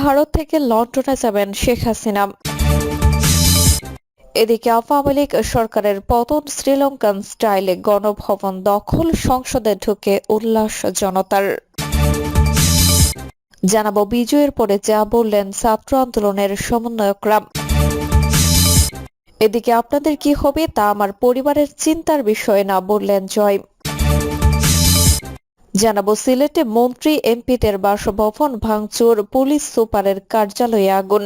ভারত থেকে লন্ডনে যাবেন শেখ হাসিনা। এদিকে আওয়ামী লীগ সরকারের পতন শ্রীলঙ্কান স্টাইলে গণভবন দখল, সংসদে ঢুকে উল্লাস জনতার। জানাব বিজয়ের পরে যা বললেন ছাত্র আন্দোলনের সমন্বয়করা। এদিকে আপনাদের কি হবে তা আমার পরিবারের চিন্তার বিষয় না বললেন জয়। জানাব, সিলেটে মন্ত্রী এমপিদের বাসভবন ভাঙচুর, পুলিশ সুপারের কার্যালয়ে আগুন।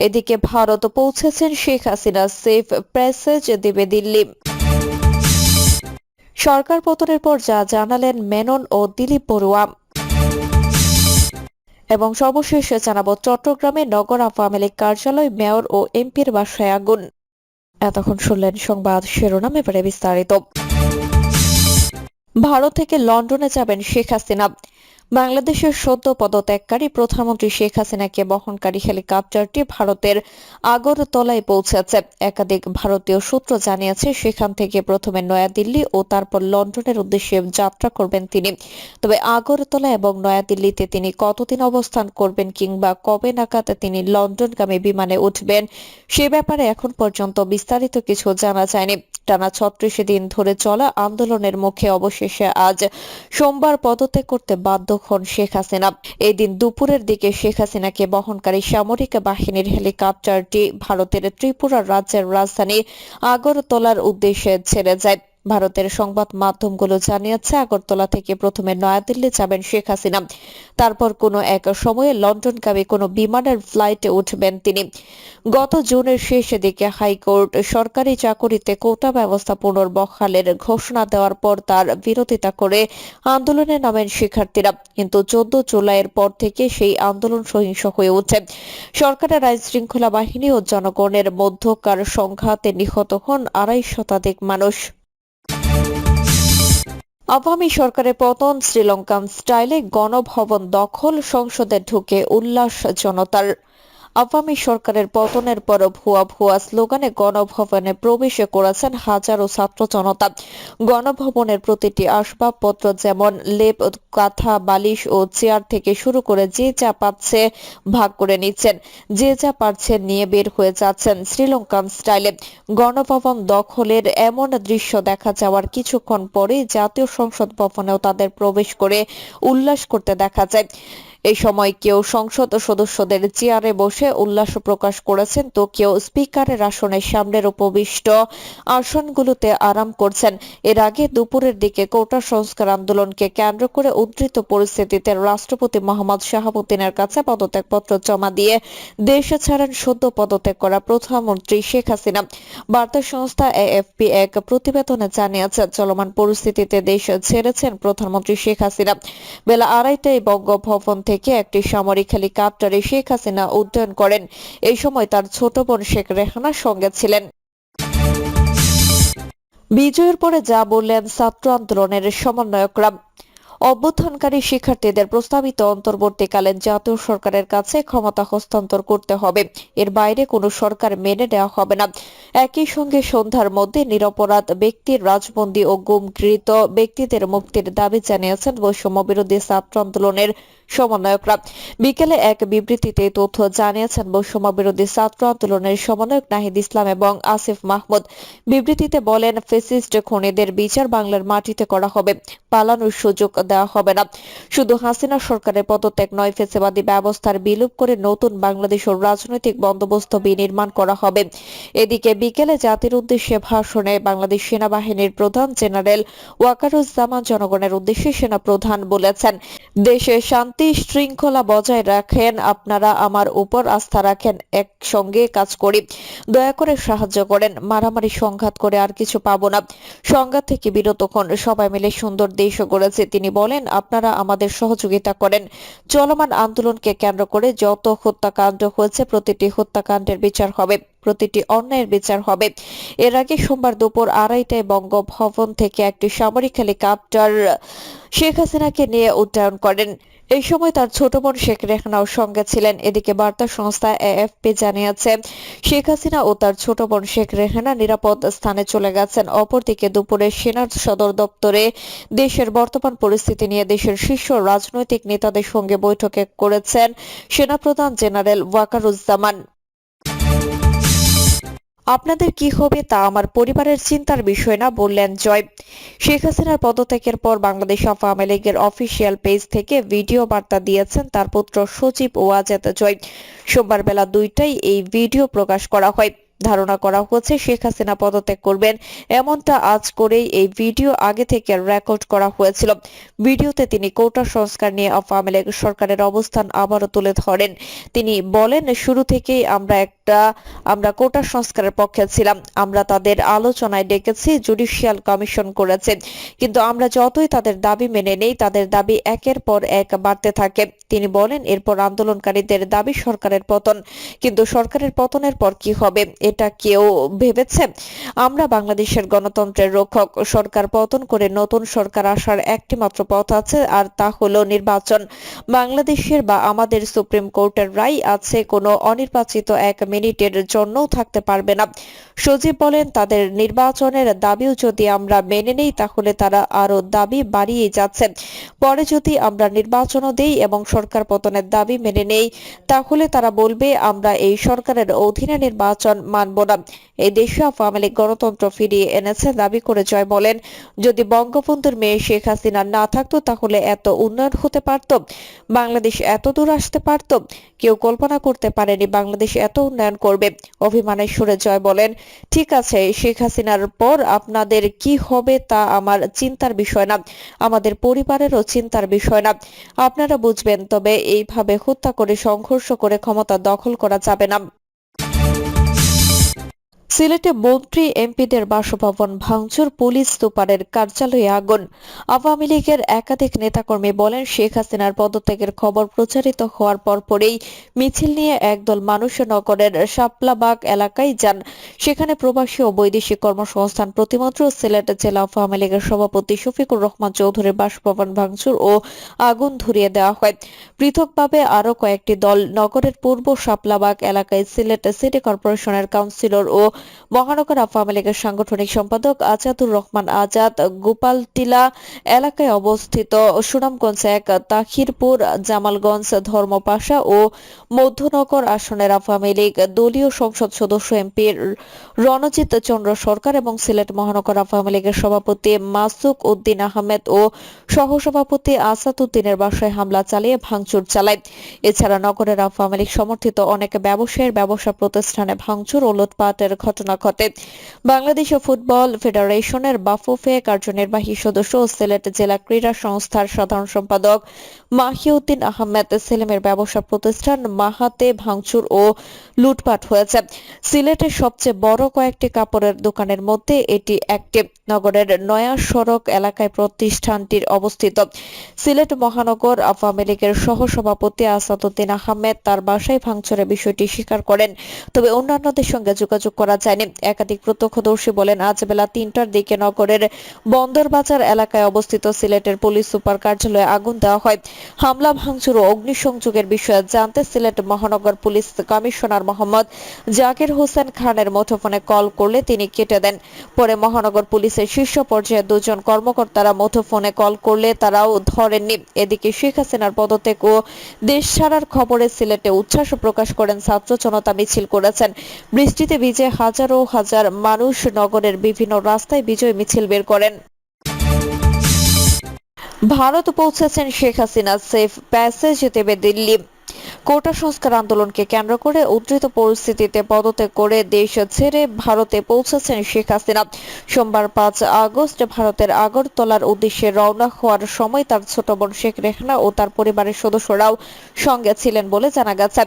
এদিকে ভারত পৌঁছেছেন শেখ হাসিনা, সেফ প্যাসেজ দেবে দিল্লি। সরকার পতনের পর যা জানালেন মেনন ও দিলীপ বড়ুয়া। এবং সর্বশেষে জানাব, চট্টগ্রামে নগর আওয়ামী লীগ কার্যালয় মেয়র ও এমপির বাসায় আগুন। এতক্ষণ শুনলেন সংবাদ শিরোনাম, এবারে বিস্তারিত। ভারত থেকে লন্ডনে যাবেন শেখ হাসিনা। বাংলাদেশের সদ্য পদত্যাগকারী প্রধানমন্ত্রী শেখ হাসিনাকে বহনকারী হেলিকপ্টারটি ভারতের আগরতলায় পৌঁছেছে। একাধিক ভারতীয় সূত্র জানিয়েছে, সেখান থেকে প্রথমে নয়াদিল্লি ও তারপর লন্ডনের উদ্দেশ্যে যাত্রা করবেন তিনি। তবে আগরতলা এবং নয়াদিল্লিতে তিনি কতদিন অবস্থান করবেন কিংবা কবে নাগাদ তিনি লন্ডনগামী বিমানে উঠবেন, সে ব্যাপারে এখন পর্যন্ত বিস্তারিত কিছু জানা যায়নি। টানা ছত্রিশ দিন ধরে চলা আন্দোলনের মুখে অবশেষে আজ সোমবার পদত্যাগ করতে বাধ্য হন শেখ হাসিনা। এই দিন দুপুরের দিকে শেখ হাসিনাকে বহনকারী সামরিক বাহিনীর হেলিকপ্টারটি ভারতের ত্রিপুরা রাজ্যের রাজধানী আগরতলার উদ্দেশ্যে ছেড়ে যায়। ভারতের সংবাদ মাধ্যমগুলো জানিয়েছে, আগরতলা থেকে প্রথমে নয়াদিল্লি যাবেন শেখ হাসিনা। তারপর কোনো এক সময়ে লন্ডনগামী কোনো বিমানের ফ্লাইটে উঠবেন তিনি। গত জুনের শেষ দিকে হাইকোর্ট সরকারি চাকুরিতে কোটা ব্যবস্থা পুনর্বহালের ঘোষণা দেওয়ার পর তার বিরোধিতা করে আন্দোলনে নামেন শিক্ষার্থীরা। কিন্তু চোদ্দ জুলাইয়ের পর থেকে সেই আন্দোলন সহিংস হয়ে ওঠে সরকারের আইন শৃঙ্খলা বাহিনী ও জনগণের মধ্যকার সংঘাতে নিহত হন আড়াই শতাধিক মানুষ। আওয়ামী সরকারের পতন শ্রীলঙ্কান স্টাইলে গণভবন দখল সংসদে ঢুকে উল্লাস জনতার আওয়ামী সরকারের পতনের পর ভুয়া ভুয়া স্লোগানে গণভবনে প্রবেশ করেছেন হাজারো ছাত্র জনতা। গণভবনের প্রতিটি আসবাবপত্র যেমন লেপ, কাঁথা, বালিশ ও চেয়ার থেকে শুরু করে যে যা পাচ্ছে ভাগ করে নিচ্ছেন। যে যা পারছেন নিয়ে বের হয়ে যাচ্ছেন শ্রীলঙ্কান স্টাইলে। গণভবন দখলের এমন দৃশ্য দেখা যাওয়ার কিছুক্ষণ পরে জাতীয় সংসদ ভবনেও তাদের প্রবেশ করে উল্লাস করতে দেখা যায়। এই সময় কেউ সংসদ সদস্যদের চেয়ারে বসে উল্লাস প্রকাশ করেছেন, তো কেউ স্পিকারের আসনের সামনের উপবিষ্ট আসনগুলোতে আরাম করছেন। এর আগে দুপুরের দিকে কোটা সংস্কার আন্দোলনকে কেন্দ্র করে উদ্ধৃত পরিস্থিতিতে রাষ্ট্রপতি মোহাম্মদ শাহাবুদ্দিনের কাছে পদত্যাগপত্র জমা দিয়ে দেশ ছাড়েন সদ্য পদত্যাগ করা প্রধানমন্ত্রী শেখ হাসিনা। বার্তা সংস্থা এএফপি এক প্রতিবেদনে জানিয়েছে চলমান পরিস্থিতিতে দেশ ছেড়েছেন প্রধানমন্ত্রী শেখ হাসিনা। বেলা আড়াইটায় বঙ্গভবন থেকে থেকে একটি সামরিক হেলিকপ্টারে শেখ হাসিনা উড্ডয়ন করেন। এই সময় তার ছোট বোন শেখ রেহানা সঙ্গে ছিলেন। বিজয়ের পরে যা বললেন ছাত্র আন্দোলনের সমন্বয়করা। অভ্যুত্থানকারী শিক্ষার্থীদের প্রস্তাবিত অন্তর্বর্তীকালীন জাতীয় সরকারের কাছে ক্ষমতা হস্তান্তর করতে হবে। এর বাইরে কোনো সরকার মেনে নেওয়া হবে না। একই সঙ্গে সন্ধ্যার মধ্যে নিরপরাধ ব্যক্তির রাজবন্দী ও গুমকৃত ব্যক্তিদের মুক্তির দাবি জানিয়েছেন বৈষম্য বিরোধী ছাত্র আন্দোলনের সমন্বয়করা। বিকেলে এক বিবৃতিতে তথ্য জানিয়েছেন বৈষম্য বিরোধী ছাত্র আন্দোলনের সমন্বয়ক নাহিদ ইসলাম এবং আসিফ মাহমুদ। বিবৃতিতে বলেন, ফেসিস্ট খুনিদের বিচার বাংলার মাটিতে করা হবে। পালানোর সুযোগ দেওয়া হবে না। শুধু হাসিনা সরকারের পদত্যাগ নয়, ফেসেবাদী ব্যবস্থার বিলুপ করে নতুন বাংলাদেশ রাজনৈতিক বন্দোবস্ত বিনির্মাণ করা হবে। এদিকে বিকেলে জাতির উদ্দেশ্যে ভাষণে বাংলাদেশ সেনাবাহিনীর প্রধান জেনারেল ওয়াকারুজ্জামান জনগণের উদ্দেশ্যে সেনা প্রধান বলেছেন, দেশে শান্তি শৃঙ্খলা বজায় রাখেন, আপনারা আমার উপর আস্থা রাখেন, একসঙ্গে কাজ করি। দয়া করে সাহায্য করেন, মারামারি সংঘাত করে আর কিছু পাবো না। সংঘাত থেকে বিরত হন, সবাই মিলে সুন্দর দেশ গড়েছে, তিনি বলেন, আপনারা আমাদের সহযোগিতা করেন। চলমান আন্দোলনকে কেন্দ্র করে যত হত্যাকাণ্ড হয়েছে, প্রতিটি হত্যাকাণ্ডের বিচার হবে, প্রতিটি অন্যায়ের বিচার হবে। এর আগে সোমবার দুপুর আড়াইটায় বঙ্গভবন থেকে একটি সামরিক হেলিকপ্টার শেখ হাসিনাকে নিয়ে উড্ডয়ন করেন। এই সময় তার ছোট বোন শেখ রেহনাও সঙ্গে ছিলেন। এদিকে বার্তা সংস্থা এএফপি জানিয়েছে, শেখ হাসিনা ও তার ছোট বোন শেখ রেহানা নিরাপদ স্থানে চলে গেছেন। অপরদিকে দুপুরে সেনার সদর দপ্তরে দেশের বর্তমান পরিস্থিতি নিয়ে দেশের শীর্ষ রাজনৈতিক নেতাদের সঙ্গে বৈঠকে করেছেন সেনাপ্রধান জেনারেল ওয়াকারুজ্জামান। আপনাদের কি হবে তা আমার পরিবারের চিন্তার বিষয় না বললেন জয়। শেখ হাসিনার পদত্যাগের পর বাংলাদেশ আওয়ামী লীগের অফিসিয়াল পেজ থেকে ভিডিও বার্তা দিয়েছেন তার পুত্র সচিব ওয়াজেদ জয়। সোমবার বেলা দুইটায় এই ভিডিও প্রকাশ করা হয়। ধারণা করা হচ্ছে শেখ হাসিনা পদত্যাগ করবেন। এমনটা আজ করেই এই ভিডিও আগে থেকে রেকর্ড করা হয়েছিল। ভিডিওতে তিনি কোটা সংস্কার নিয়ে আওয়ামী লীগ সরকারের অবস্থান আবারও তুলে ধরেন। তিনি বলেন, শুরু থেকেই আমরা একটা, আমরা কোটা সংস্কারের পক্ষে ছিলাম। আমরা তাদের আলোচনায় ডেকেছি, জুডিশিয়াল কমিশন করেছে। কিন্তু আমরা যতই তাদের দাবি মেনে নেই, তাদের দাবি একের পর এক বাড়তে থাকে। তিনি বলেন, এরপর আন্দোলনকারীদের দাবি সরকারের পতন। কিন্তু সরকারের পতনের পর কি হবে? এটা কেউ ভেবেছে? আমরা বাংলাদেশের গণতন্ত্রের রক্ষক। সরকার পতন করে নতুন সরকার আসার একটি মাত্র পথ আছে, আর তা হলো নির্বাচন। বাংলাদেশের বা আমাদের সুপ্রিম কোর্টের রায় আছে, কোনো অনির্বাচিত এক মিনিটের জন্যও থাকতে পারবে না। সজীব বলেন, তাদের নির্বাচনের দাবিও যদি আমরা মেনে নেই, তাহলে তারা আরও দাবি বাড়িয়ে যাচ্ছে। পরে যদি আমরা নির্বাচনও দেই এবং সরকার পতনের দাবি মেনে নেই, তাহলে তারা বলবে, আমরা এই সরকারের অধীনে নির্বাচন মানব না এই দেশে আওয়ামী লীগ গণতন্ত্র ফিরিয়ে এনেছে দাবি করে জয় বলেন। যদি বঙ্গবন্ধুর মেয়ে শেখ হাসিনা না থাকতো তাহলে এত উন্নয়ন হতে পারত। বাংলাদেশ এত দূর আসতে পারত। কেউ কল্পনা করতে পারেনি বাংলাদেশ এত উন্নয়ন করবে। অভিমানের সুরে জয় বলেন, ঠিক আছে, শেখ হাসিনার পর আপনাদের কি হবে তা আমার চিন্তার বিষয় না। আমাদের পরিবারেরও চিন্তার বিষয় না। আপনারা বুঝবেন, তবে এইভাবে হত্যা করে, সংঘর্ষ করে ক্ষমতা দখল করা যাবে না। সিলেটে মন্ত্রী এমপিদের বাসভবন ভাঙচুর, পুলিশ সুপারের কার্যালয়ে আগুন। আওয়ামী লীগের একাধিক নেতাকর্মী বলেন, শেখ হাসিনার পদত্যাগের খবর প্রচারিত হওয়ার পরপরেই মিছিল নিয়ে একদল মানুষ নগরের শাপলাবাগ এলাকায় যান। সেখানে প্রবাসী ও বৈদেশিক কর্মসংস্থান প্রতিমন্ত্রী সিলেট জেলা আওয়ামী লীগের সভাপতি শফিকুর রহমান চৌধুরীর বাসভবন ভাঙচুর ও আগুন ধরিয়ে দেওয়া হয়। পৃথকভাবে আরও কয়েকটি দল নগরের পূর্ব শাপলাবাগ এলাকায় সিলেট সিটি কর্পোরেশনের কাউন্সিলর ও মহানগর আওয়ামী লীগের সাংগঠনিক সম্পাদক আজাদুর রহমান আজাদ গোপালটিলা এলাকায় অবস্থিত সুনামগঞ্জ এক তাহিরপুর, জামালগঞ্জ, ধর্মপাশা ও মধ্যনগর আসনের আওয়ামী লীগ দলীয় সংসদ সদস্য এমপি রণজিৎ চন্দ্র সরকার এবং সিলেট মহানগর আওয়ামী লীগের সভাপতি মাসুক উদ্দিন আহমেদ ও সহসভাপতি আসাদ উদ্দিনের বাসায় হামলা চালিয়ে ভাঙচুর চালায়। এছাড়া নগরের আওয়ামী লীগ সমর্থিত অনেক ব্যবসায়ীর ব্যবসা প্রতিষ্ঠানে ভাঙচুর ও লুটপাটের ঘটনা ঘটে। বাংলাদেশ ফুটবল ফেডারেশনের বাফুফে কার্যনির্বাহী সদস্য ও সিলেট জেলা ক্রীড়া সংস্থার সাধারণ সম্পাদক মাহিউদ্দিন আহমেদ সেলিমের ব্যবসা প্রতিষ্ঠান মাহাতে ভাঙচুর ও লুটপাট হয়েছে। সিলেটের সবচেয়ে বড় কয়েকটি কাপড়ের দোকানের মধ্যে এটি একটি। নগরের নয়া সড়ক এলাকায় প্রতিষ্ঠানটির অবস্থিত। সিলেট মহানগর আওয়ামী লীগের সহসভাপতি আসাদুদ্দিন আহমেদ তার বাসায় ভাঙচুরের বিষয়টি স্বীকার করেন। তবে অন্যান্যদের সঙ্গে যোগাযোগ করা যায়নি একাধিক প্রত্যক্ষদর্শী বলেন, আজ বেলা তিনটার দিকে নগরের বন্দরবাজার এলাকায় অবস্থিত সিলেটের পুলিশ সুপার কার্যালয়ে আগুন দেওয়া হয়। হামলা, ভাঙচুর ও অগ্নিসংযোগের বিষয়ে জানতে সিলেট মহানগর পুলিশ কমিশনার মোহাম্মদ জাকির হোসেন খানের মুঠোফোনে কল করলে তিনি কেটে দেন। পরে মহানগর পুলিশের শীর্ষ পর্যায়ে দুজন কর্মকর্তারা মুঠোফোনে কল করলে তারাও ধরেননি। এদিকে শেখ হাসিনার পদত্যাগ ও দেশ ছাড়ার খবরে সিলেটে উচ্ছ্বাস প্রকাশ করেন ছাত্র জনতা মিছিল করেছেন। বৃষ্টিতে ভিজে হাজারো হাজার মানুষ নগরের বিভিন্ন রাস্তায় বিজয় মিছিল বের করেন। ভারত পৌঁছেছেন শেখ হাসিনা সেফ প্যাসেজ দেবে দিল্লি। কোটা সংস্কার আন্দোলনকে কেন্দ্র করে উদ্ধৃত পরিস্থিতিতে পদত্যাগ করে দেশ ছেড়ে ভারতে পৌঁছেছেন শেখ হাসিনা। সোমবার পাঁচ আগস্ট ভারতের আগরতলার উদ্দেশ্যে রওনা হওয়ার সময় তার ছোট বোন শেখ রেহনা ও তার পরিবারের সদস্যরাও সঙ্গে ছিলেন বলে জানা গেছে।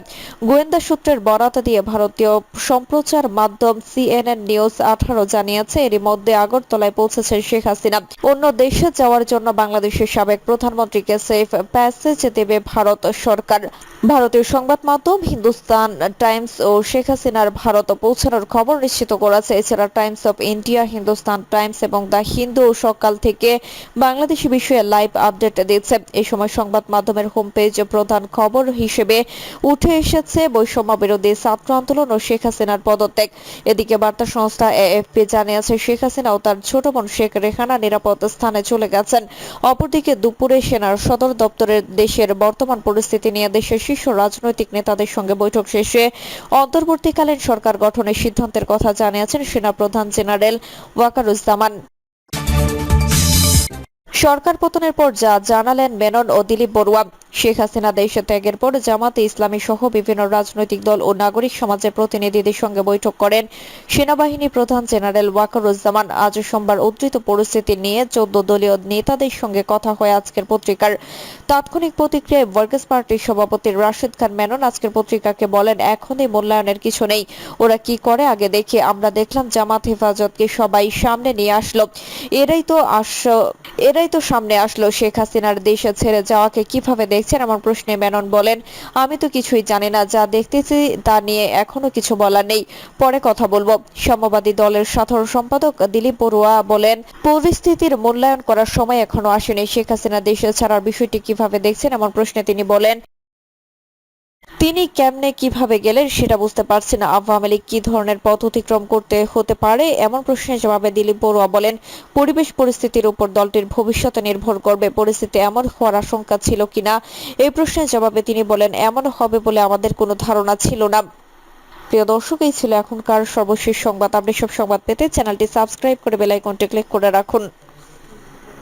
গোয়েন্দা সূত্রের বরাত দিয়ে ভারতীয় সম্প্রচার মাধ্যম সিএনএন নিউজ আঠারো জানিয়েছে, এরই মধ্যে আগরতলায় পৌঁছেছেন শেখ হাসিনা। অন্য দেশে যাওয়ার জন্য বাংলাদেশের সাবেক প্রধানমন্ত্রীকে সেফ প্যাসেজ দেবে ভারত সরকার। ভারত ভারতীয় সংবাদ মাধ্যম হিন্দুস্তান টাইমস ও শেখ হাসিনার ভারত পৌঁছানোর খবর নিশ্চিত করেছে। এছাড়া Times of India, Hindustan Times এবং দ্য হিন্দু সকাল থেকে বাংলাদেশি বিষয়ে লাইভ আপডেট দিচ্ছে এই সময় সংবাদ মাধ্যমের হোম পেজ প্রধান খবর হিসেবে উঠে এসেছে বৈষম্য বিরোধী ছাত্র আন্দোলন ও শেখ হাসিনার পদত্যাগ। এদিকে বার্তা সংস্থা এএফপি জানিয়েছে, শেখ হাসিনা ও তার ছোট বোন শেখ রেহানা নিরাপদ স্থানে চলে গেছেন। অপরদিকে দুপুরে সেনার সদর দপ্তরের দেশের বর্তমান পরিস্থিতি নিয়ে দেশের শীর্ষ রাজনৈতিক নেতাদের সঙ্গে বৈঠক শেষে অন্তর্বর্তীকালীন সরকার গঠনের সিদ্ধান্তের কথা জানিয়েছেন সেনাপ্রধান জেনারেল ওয়াকারুজ্জামান। সরকার পতনের পর যা জানালেন মেনন ও দিলীপ বড়ুয়া। শেখ হাসিনা দেশ ত্যাগের পর জামাতে ইসলামী সহ বিভিন্ন রাজনৈতিক দল ও নাগরিক সমাজের প্রতিনিধিদের সঙ্গে বৈঠক করেন সেনাবাহিনী প্রধান জেনারেল ওয়াকারুজ্জামান। আজ সোমবার উদ্ধৃত পরিস্থিতি নিয়ে চোদ্দ দলীয় নেতাদের সঙ্গে কথা হয় আজকের পত্রিকার। তাৎক্ষণিক প্রতিক্রিয়ায় ওয়ার্কার্স পার্টির সভাপতি রাশিদ খান মেনন আজকের পত্রিকাকে বলেন, এখনই মূল্যায়নের কিছু নেই। ওরা কি করে আগে দেখে আমরা দেখলাম জামাত হেফাজতকে সবাই সামনে নিয়ে আসলো। এরাই তো আস, এরাই তো সামনে আসলো শেখ হাসিনার দেশে ছেড়ে যাওয়াকে কীভাবে দেখছেন এমন প্রশ্নে মেনন বলেন, আমি তো কিছুই জানি না, যা দেখতেছি তা নিয়ে এখনও কিছু বলা নেই। পরে কথা বলব। সাম্যবাদী দলের সাধারণ সম্পাদক দিলীপ বড়ুয়া বলেন, পরিস্থিতির মূল্যায়ন করার সময় এখনও আসেনি। শেখ হাসিনা দেশে ছাড়ার বিষয়টি কীভাবে দেখছেন এমন প্রশ্নে তিনি বলেন তিনি কেমনে কীভাবে গেলেন সেটা বুঝতে পারছি না। আওয়ামী লীগ কি ধরনের পথ অতিক্রম করতে হতে পারে? এমন প্রশ্নের জবাবে দিলীপ বড়ুয়া বলেন, পরিবেশ পরিস্থিতির উপর দলটির ভবিষ্যৎ নির্ভর করবে, পরিস্থিতি এমন হওয়ার আশঙ্কা ছিল কিনা? এই প্রশ্নের জবাবে তিনি বলেন, এমন হবে বলে আমাদের কোনো ধারণা ছিল না। প্রিয় দর্শক, এই ছিল এখনকার সর্বশেষ সংবাদ। আপনি সব সংবাদ পেতে চ্যানেলটি সাবস্ক্রাইব করে বেল আইকনটি ক্লিক করে রাখুন।